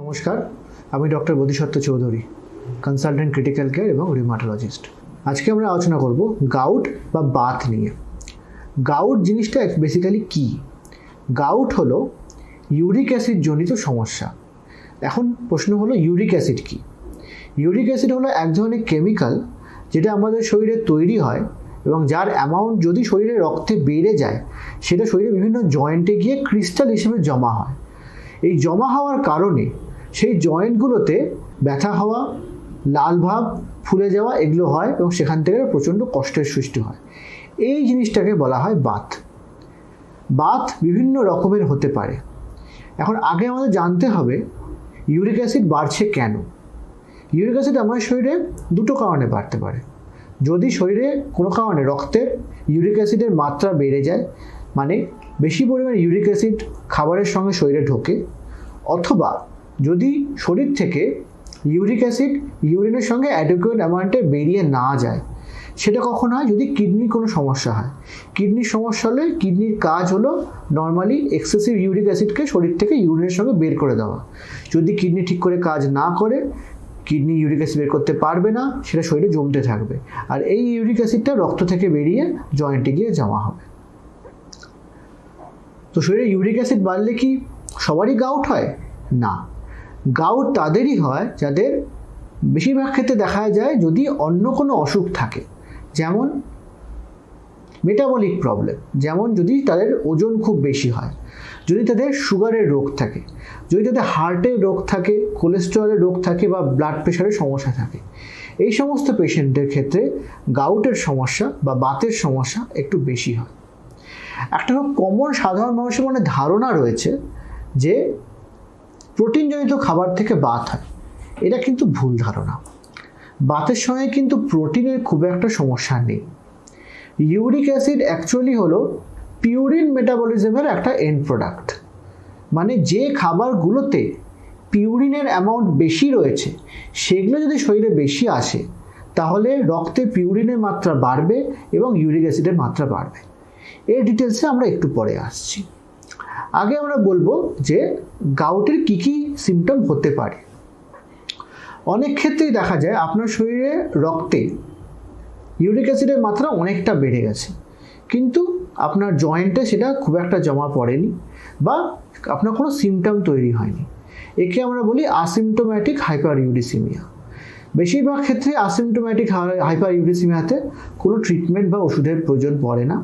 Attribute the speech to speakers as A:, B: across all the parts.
A: নমস্কার, আমি doctor Bodhisattva Chowdhury consultant critical care এবং রিমাটোলজিস্ট আজকে আমরা আলোচনা করব গাউট বা বাত নিয়ে। গাউট জিনিসটা বেসিক্যালি কি? গাউট হলো ইউরিক অ্যাসিড জনিত সমস্যা। এখন প্রশ্ন হলো ইউরিক অ্যাসিড কি? ইউরিক অ্যাসিড হলো এক ধরনের কেমিক্যাল যেটা আমাদের শরীরে তৈরি হয় এবং যার অ্যামাউন্ট যদি শরীরে রক্তে বেড়ে যায়, সেটা শরীরে বিভিন্ন জয়েন্টে গিয়ে ক্রিস্টাল হিসেবে জমা হয়। এই জমা হওয়ার কারণে সেই জয়েন্টগুলোতে ব্যথা হওয়া, লাল ভাব, ফুলে যাওয়া এগুলো হয় এবং সেখান থেকে প্রচণ্ড কষ্টের সৃষ্টি হয়। এই জিনিসটাকে বলা হয় বাত। বাত বিভিন্ন রকমের হতে পারে। এখন আগে আমাদের জানতে হবে ইউরিক অ্যাসিড বাড়ছে কেন? ইউরিক অ্যাসিড আমার শরীরে দুটো কারণে বাড়তে পারে। যদি শরীরে কোনো কারণে রক্তের ইউরিক অ্যাসিডের মাত্রা বেড়ে যায় মানে বেশি পরিমাণে ইউরিক অ্যাসিড খাবারের সঙ্গে শরীরে ঢোকে অথবা যদি শরীর থেকে ইউরিক অ্যাসিড ইউরিনের সঙ্গে অ্যাডোকুয়েট অ্যামাউন্টে বেরিয়ে না যায়, সেটা কখন হয়? যদি কিডনির কোনো সমস্যা হয়। কিডনির সমস্যা হলে কিডনির কাজ হলো নর্মালি এক্সেসিভ ইউরিক অ্যাসিডকে শরীর থেকে ইউরিনের সঙ্গে বের করে দেওয়া। যদি কিডনি ঠিক করে কাজ না করে, কিডনি ইউরিক অ্যাসিড বের করতে পারবে না, সেটা শরীরে জমতে থাকবে। আর এই ইউরিক অ্যাসিডটা রক্ত থেকে বেরিয়ে জয়েন্টে গিয়ে জমা হবে। তো শরীরে ইউরিক অ্যাসিড বাড়লে কি সবারই গাউট হয়? না। গাউট তাদেরই হয় যাদের বেশিরভাগ ক্ষেত্রে দেখা যায় যদি অন্য কোনো অসুখ থাকে। যেমন মেটাবলিক প্রবলেম যেমন যদি তাদের ওজন খুব বেশি হয়, যদি তাদের সুগারের রোগ থাকে, যদি তাদের হার্টের রোগ থাকে কোলেস্টেরলের রোগ থাকে বা ব্লাড প্রেশারের সমস্যা থাকে। এই সমস্ত পেশেন্টদের ক্ষেত্রে গাউটের সমস্যা বা বাতের সমস্যা একটু বেশি হয়। একটা খুব কমন সাধারণ মানুষের মনে ধারণা রয়েছে যে প্রোটিনজনিত খাবার থেকে বাত হয়। এটা কিন্তু ভুল ধারণা। বাতের সঙ্গে কিন্তু প্রোটিনের খুব একটা সমস্যা নেই। ইউরিক অ্যাসিড অ্যাকচুয়ালি হলো পিউরিন মেটাবলিজমের একটা এন্ড প্রোডাক্ট মানে যে খাবারগুলোতে পিউরিনের অ্যামাউন্ট বেশি রয়েছে, সেগুলো যদি শরীরে বেশি আসে, তাহলে রক্তে পিউরিনের মাত্রা বাড়বে এবং ইউরিক অ্যাসিডের মাত্রা বাড়বে। এর ডিটেলসে আমরা একটু পরে আসছি। আগে আমরা বলব যে গাউটের কি কি সিমটম হতে পারে। অনেক ক্ষেত্রেই দেখা যায় আপনার শরীরে রক্তে ইউরিক অ্যাসিডের মাত্রা অনেকটা বেড়ে গেছে। কিন্তু আপনার জয়েন্টে সেটা খুব একটা জমা পড়েনি বা আপনার কোনো সিমটম তৈরি হয়নি। একে আমরা বলি আসিমটোম্যাটিক হাইপার ইউরিসিমিয়া বেশিরভাগ ক্ষেত্রে আসিমটোম্যাটিক হাইপার ইউরিসিমিয়াতে কোনো ট্রিটমেন্ট বা ওষুধের প্রয়োজন পড়ে না।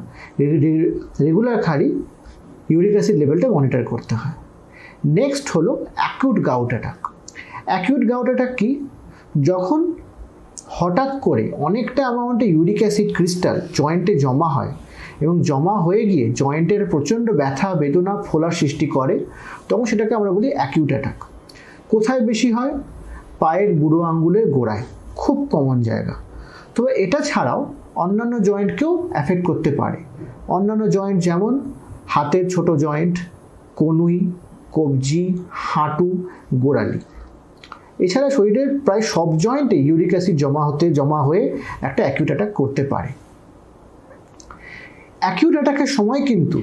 A: রেগুলার খালি ইউরিক অ্যাসিড লেভেলটা মনিটর করতে হয়। নেক্সট হলো acute gout attack acute gout attack কি? যখন হঠাৎ করে অনেকটা অ্যামাউন্টে ইউরিক অ্যাসিড ক্রিস্টাল জয়েন্টে জমা হয় এবং জমা হয়ে গিয়ে জয়েন্টের প্রচণ্ড ব্যথা, বেদনা ফোলার সৃষ্টি করে, তখন সেটাকে আমরা বলি অ্যাকিউট অ্যাটাক কোথায় বেশি হয়? পায়ের বুড়ো আঙ্গুলের গোড়ায়, খুব কমন জায়গা। তবে এটা ছাড়াও অন্যান্য জয়েন্টকেও অ্যাফেক্ট করতে পারে। অন্যান্য জয়েন্ট যেমন হাতের ছোট জয়েন্ট কনুই, কবজি, হাঁটু, গোড়ালি। এছাড়া শরীরের প্রায় সব জয়েন্টে ইউরিক অ্যাসিড জমা হতে, জমা হয়ে একটা অ্যাকিউট অ্যাটাক করতে পারে। অ্যাকিউট অ্যাটাকের সময় কিন্তু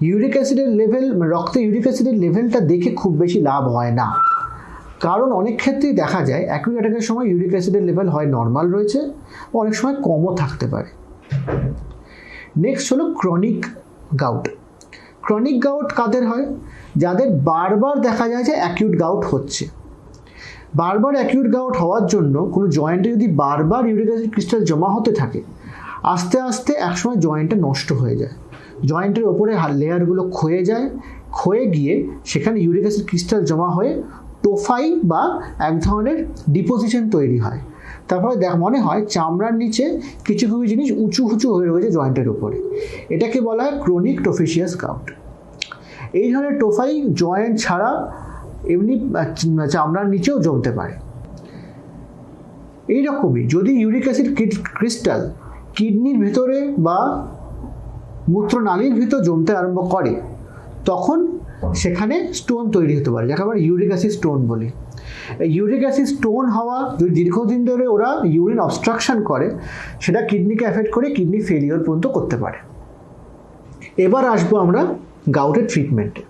A: ইউরিক অ্যাসিডের লেভেল রক্তে ইউরিক অ্যাসিডের লেভেলটা দেখে খুব বেশি লাভ হয় না। কারণ অনেক ক্ষেত্রেই দেখা যায় অ্যাকিউট অ্যাটাকের সময় ইউরিক অ্যাসিডের লেভেল হয় নর্মাল রয়েছে, অনেক সময় কমও থাকতে পারে। নেক্সট হলো ক্রনিক গাউট ক্রনিক গাউট কাদের হয়? যাদের বারবার দেখা যায় যে অ্যাকিউট গাউট হচ্ছে। বারবার অ্যাকিউট গাউট হওয়ার জন্য কোনো জয়েন্টে যদি বারবার ইউরিক অ্যাসিড ক্রিস্টাল জমা হতে থাকে, আস্তে আস্তে একসময় জয়েন্টটা নষ্ট হয়ে যায়। জয়েন্টের ওপরে লেয়ারগুলো ক্ষয়ে যায়। ক্ষয়ে গিয়ে সেখানে ইউরিক অ্যাসিড ক্রিস্টাল জমা হয়ে টোফাই বা এক ধরনের ডিপোজিশন তৈরি হয়। তারপরে দেখ, মনে হয় চামড়ার নিচে কিছু কিছু জিনিস উঁচু উঁচু হয়ে রয়েছে জয়েন্টের ওপরে এটাকে বলা হয় ক্রনিক টোফিসিয়াস গাউট এই ধরনের টোফাই জয়েন্ট ছাড়া এমনি চামড়ার নিচেও জমতে পারে। এইরকমই যদি ইউরিক অ্যাসিড ক্রিস্টাল কিডনির ভেতরে বা মূত্রনালীর ভিতর জমতে আরম্ভ করে, তখন সেখানে স্টোন তৈরি হতে পারে, যাকে আমরা ইউরিক অ্যাসিড স্টোন বলি। ইউরিক অ্যাসিড স্টোন হওয়া যদি দীর্ঘদিন ধরে ওরা ইউরিন অবস্ট্রাকশন করে, সেটা কিডনিকে অ্যাফেক্ট করে কিডনি ফেলিওর পর্যন্ত করতে পারে। এবার আসব আমরা গাউটের ট্রিটমেন্টে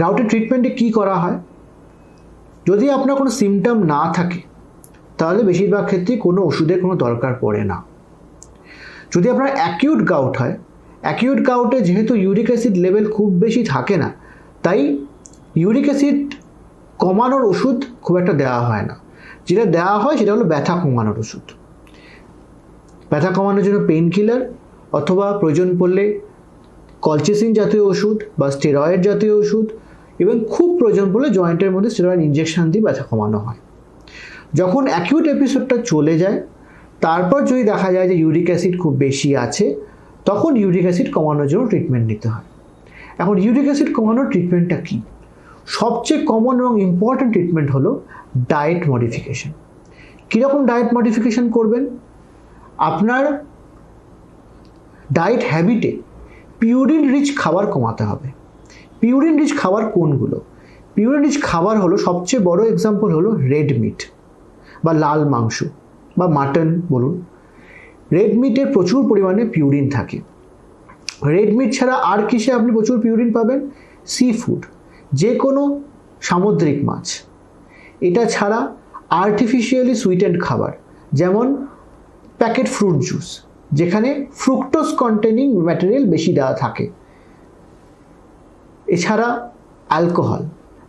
A: গাউটের ট্রিটমেন্টে কি করা হয়? যদি আপনার কোনো সিমটম না থাকে, তাহলে বেশিরভাগ ক্ষেত্রে কোনো ওষুধের কোনো দরকার পড়ে না। যদি আপনার অ্যাকিউট গাউট হয় অ্যাকিউট গাউটে যেহেতু ইউরিক অ্যাসিড লেভেল খুব বেশি থাকে না, তাই ইউরিক অ্যাসিড কমানোর ওষুধ খুব একটা দেওয়া হয় না। যেটা দেওয়া হয় সেটা হলো ব্যথা কমানোর ওষুধ। ব্যথা কমানোর জন্য পেন কিলার অথবা প্রয়োজন পড়লে কলচেসিন জাতীয় ওষুধ বা স্টেরয়েড জাতীয় ওষুধ এবং খুব প্রয়োজন পড়লে জয়েন্টের মধ্যে স্টেরয়েড ইঞ্জেকশন দিয়ে ব্যথা কমানো হয়। যখন অ্যাকিউট এপিসোডটা চলে যায়, তারপর যদি দেখা যায় যে ইউরিক অ্যাসিড খুব বেশি আছে, তখন ইউরিক অ্যাসিড কমানোর জন্য ট্রিটমেন্ট নিতে হয়। এখন ইউরিক অ্যাসিড কমানোর ট্রিটমেন্টটা কী? সবচেয়ে কমন এবং ইম্পর্ট্যান্ট ট্রিটমেন্ট হলো ডায়েট মডিফিকেশন কীরকম ডায়েট মডিফিকেশন করবেন? আপনার ডায়েট হ্যাবিটে পিউরিন রিচ খাবার কমাতে হবে। পিউরিন রিচ খাবার কোনগুলো? পিউরিন রিচ খাবার হলো সবচেয়ে বড় এক্সাম্পল হলো রেড মিট বা লাল মাংস বা মাটন বলুন। রেড মিটের প্রচুর পরিমাণে পিউরিন থাকে। রেড মিট ছাড়া আর কিসে আপনি প্রচুর পিউরিন পাবেন? সি ফুড যে কোনো সামুদ্রিক মাছ। এটা ছাড়া আর্টিফিশিয়ালি সুইটেন্ড খাবার, যেমন প্যাকেট ফ্রুট জুস যেখানে ফ্রুক্টোজ কন্টেনিং ম্যাটেরিয়াল বেশি দেওয়া থাকে। এছাড়া অ্যালকোহল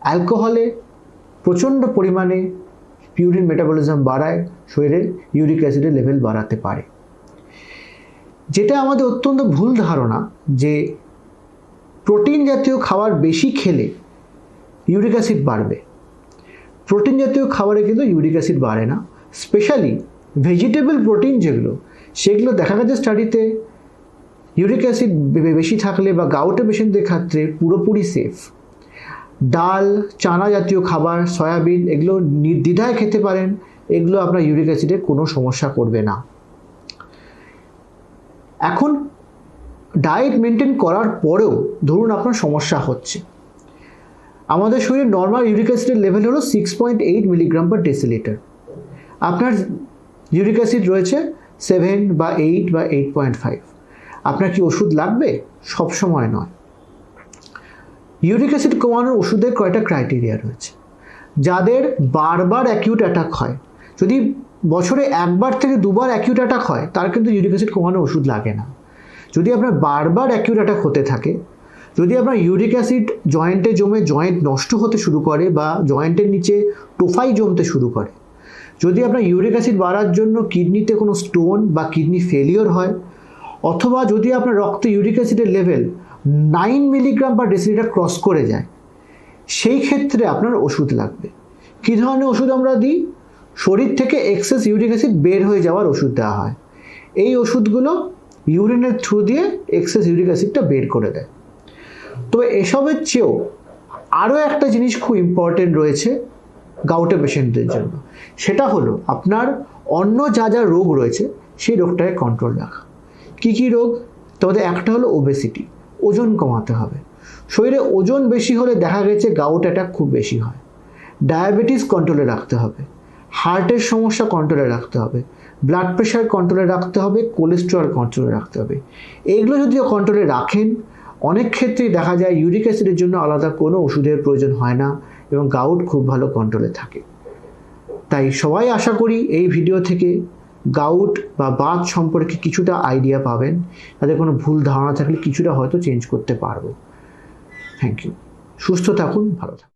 A: অ্যালকোহলে প্রচণ্ড পরিমাণে পিউরিন মেটাবলিজম বাড়ায়, শরীরের ইউরিক অ্যাসিডের লেভেল বাড়াতে পারে। যেটা আমাদের অত্যন্ত ভুল ধারণা যে প্রোটিন জাতীয় খাবার বেশি খেলে ইউরিক অ্যাসিড বাড়বে। প্রোটিন জাতীয় খাবারে কিন্তু ইউরিক অ্যাসিড বাড়ে না। স্পেশালি ভেজিটেবল প্রোটিন যেগুলো, সেগুলো দেখা গেছে স্টাডিতে। ইউরিক অ্যাসিড বেশি থাকলে বা গাউটে পেশেন্টদের ক্ষেত্রে পুরোপুরি সেফ। ডাল, চানা জাতীয় খাবার, সয়াবিন, এগুলো নির্দ্বিধায় খেতে পারেন। এগুলো আপনার ইউরিক অ্যাসিডে কোনো সমস্যা করবে না। এখন ডায়েট মেনটেন করার পরেও ধরুন আপনার সমস্যা হচ্ছে। আমাদের শরীরে নর্মাল ইউরিক অ্যাসিডের লেভেল হলো six point eight milligram per decilitre আপনার ইউরিক অ্যাসিড রয়েছে সেভেন বা এইট বা এইট পয়েন্ট ফাইভ আপনার কি ওষুধ লাগবে? সব সময় নয়। ইউরিক অ্যাসিড কমানোর ওষুধের কয়টা ক্রাইটেরিয়া রয়েছে? যাদের বারবার অ্যাকিউট অ্যাটাক হয়, যদি বছরে একবার থেকে দুবার অ্যাকিউট অ্যাটাক হয়, তার কিন্তু ইউরিক অ্যাসিড কমানোর ওষুধ লাগে না। যদি আপনার বারবার অ্যাকিউট অ্যাটাক হতে থাকে যদি আপনার ইউরিক অ্যাসিড জয়েন্টে জমে জয়েন্ট নষ্ট হতে শুরু করে বা জয়েন্টের নিচে টোফাই জমতে শুরু করে, যদি আপনার ইউরিক অ্যাসিড বাড়ার জন্য কিডনিতে কোনো স্টোন বা কিডনি ফেলিওর হয়, অথবা যদি আপনার রক্তে ইউরিক অ্যাসিডের লেভেল নাইন মিলিগ্রাম বা ডেসিলিটার ক্রস করে যায়, সেই ক্ষেত্রে আপনার ওষুধ লাগবে। কী ধরনের ওষুধ আমরা দিই? শরীর থেকে এক্সেস ইউরিক অ্যাসিড বের হয়ে যাওয়ার ওষুধ দেওয়া হয়। এই ওষুধগুলো ইউরিনের থ্রু দিয়ে এক্সেস ইউরিক অ্যাসিডটা বের করে দেয়। তবে এসবের চেয়েও আরও একটা জিনিস খুব ইম্পর্টেন্ট রয়েছে গাউটে পেশেন্টদের জন্য। সেটা হলো আপনার অন্য যা যা রোগ রয়েছে, সেই রোগটাকে কন্ট্রোল রাখা। কী কী রোগ? তোমাদের একটা হলো ওবেসিটি ওজন কমাতে হবে। শরীরে ওজন বেশি হলে দেখা গেছে গাউট অ্যাটাক খুব বেশি হয়। ডায়াবেটিস কন্ট্রোলে রাখতে হবে। হার্টের সমস্যা কন্ট্রোলে রাখতে হবে। ব্লাড প্রেশার কন্ট্রোলে রাখতে হবে। কোলেস্ট্রল কন্ট্রোলে রাখতে হবে। এগুলো যদি কন্ট্রোলে রাখেন অনেক ক্ষেত্রেই দেখা যায় ইউরিক অ্যাসিডের জন্য আলাদা কোনো ওষুধের প্রয়োজন হয় না এবং গাউট খুব ভালো কন্ট্রোলে থাকে। তাই সবাই আশা করি এই ভিডিও থেকে গাউট বা বাত সম্পর্কে কিছুটা আইডিয়া পাবেন। তাদের কোনো ভুল ধারণা থাকলে কিছুটা হয়তো চেঞ্জ করতে পারব। থ্যাংক ইউ সুস্থ থাকুন, ভালো থাকুন।